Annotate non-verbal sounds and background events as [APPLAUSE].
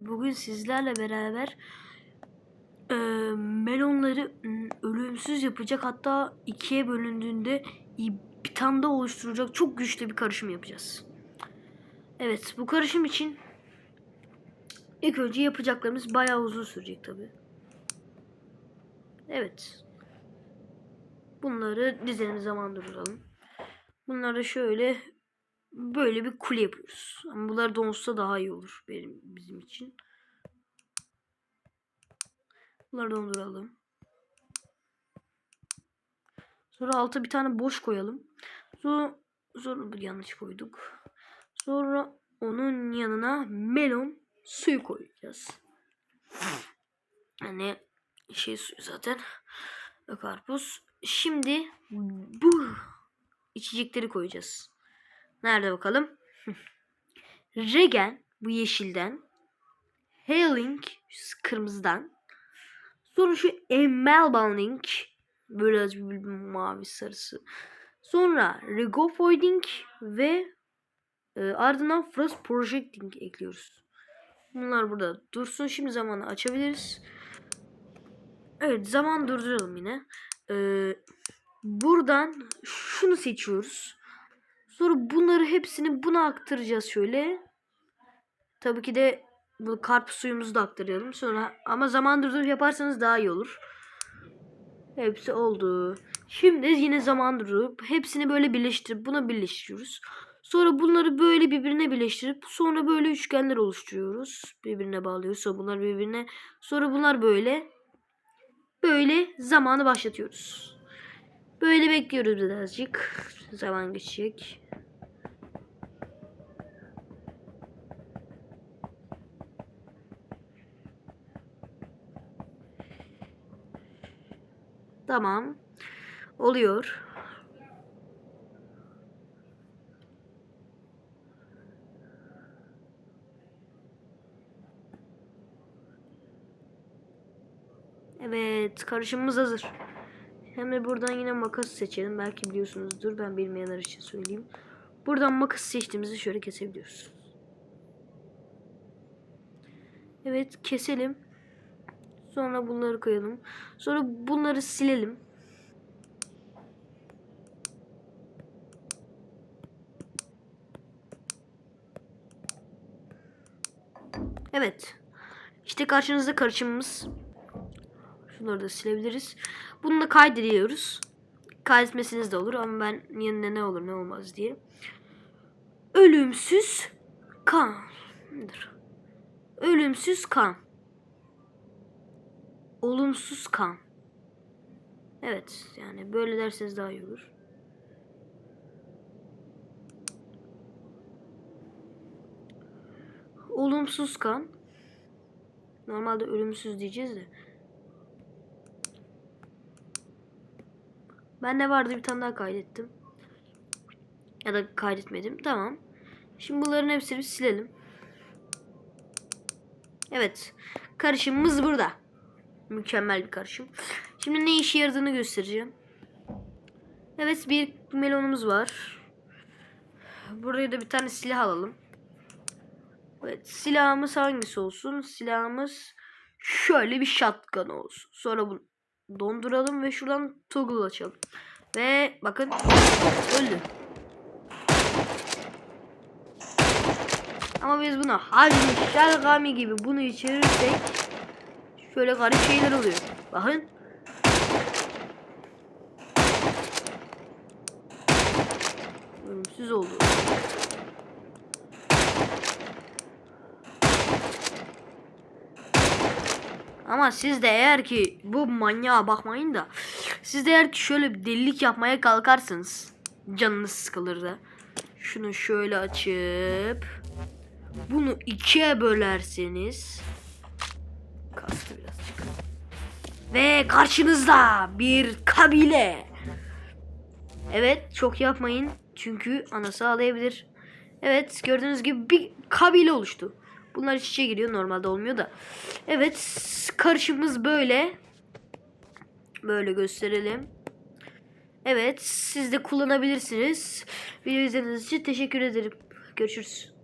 Bugün sizlerle beraber e, melonları ölümsüz yapacak hatta ikiye bölündüğünde bir tane daha oluşturacak çok güçlü bir karışım yapacağız. Evet bu karışım için ilk önce yapacaklarımız bayağı uzun sürecek tabi. Evet. Bunları dizelim zaman durduralım. Bunları şöyle böyle bir kule yapıyoruz. Ama bunlar donsa daha iyi olur benim bizim için. Bunları donduralım. Sonra alta bir tane boş koyalım. Sonra sonra bu yanlış koyduk. Sonra onun yanına melon suyu koyacağız. Hani şey suyu zaten. Karpuz. Şimdi bu içecekleri koyacağız. Nerede bakalım? [LAUGHS] Regen bu yeşilden. Hailing kırmızıdan. Sonra şu Emelbaning böyle bir mavi sarısı. Sonra Regofoiding ve e, ardından Frost Projecting ekliyoruz. Bunlar burada dursun. Şimdi zamanı açabiliriz. Evet zaman durduralım yine. Ee, buradan şunu seçiyoruz. Sonra bunları hepsini buna aktaracağız şöyle. Tabii ki de bu karpuz suyumuzu da aktarıyorum. Sonra ama zaman durdurup yaparsanız daha iyi olur. Hepsi oldu. Şimdi yine zaman durdurup hepsini böyle birleştirip buna birleştiriyoruz. Sonra bunları böyle birbirine birleştirip sonra böyle üçgenler oluşturuyoruz. Birbirine bağlıyoruz. Sonra bunlar birbirine. Sonra bunlar böyle. Böyle zamanı başlatıyoruz. Böyle bekliyoruz birazcık. Zaman geçecek. Tamam. Oluyor. Evet, karışımımız hazır. Hem de buradan yine makas seçelim. Belki biliyorsunuzdur. Ben bilmeyenler için söyleyeyim. Buradan makas seçtiğimizde şöyle kesebiliyoruz. Evet, keselim. Sonra bunları koyalım. Sonra bunları silelim. Evet. İşte karşınızda karışımımız. Şunları da silebiliriz. Bunu da kaydediyoruz. Kaydetmesiniz de olur ama ben yanına ne olur ne olmaz diye. Ölümsüz kan. Dur. Ölümsüz kan. Olumsuz kan. Evet yani böyle derseniz daha iyi olur. Olumsuz kan. Normalde ölümsüz diyeceğiz de. Ben de vardı bir tane daha kaydettim. Ya da kaydetmedim. Tamam. Şimdi bunların hepsini silelim. Evet. Karışımımız burada. Mükemmel bir karışım. Şimdi ne işe yaradığını göstereceğim. Evet bir melonumuz var. Buraya da bir tane silah alalım. Evet silahımız hangisi olsun? Silahımız şöyle bir shotgun olsun. Sonra bunu donduralım ve şuradan toggle açalım. Ve bakın öldü. Ama biz buna Hazmi Şalgami gibi bunu içirirsek şöyle garip şeyler oluyor. Bakın. Ölümsüz oldu. Ama siz de eğer ki bu manyağa bakmayın da siz de eğer ki şöyle bir delilik yapmaya kalkarsınız canınız sıkılır da. Şunu şöyle açıp bunu ikiye bölerseniz kastı birazcık ve karşınızda bir kabile. Evet çok yapmayın çünkü anası ağlayabilir. Evet gördüğünüz gibi bir kabile oluştu Bunlar iç içe giriyor. Normalde olmuyor da. Evet. Karışımımız böyle. Böyle gösterelim. Evet. Siz de kullanabilirsiniz. Video izlediğiniz için teşekkür ederim. Görüşürüz.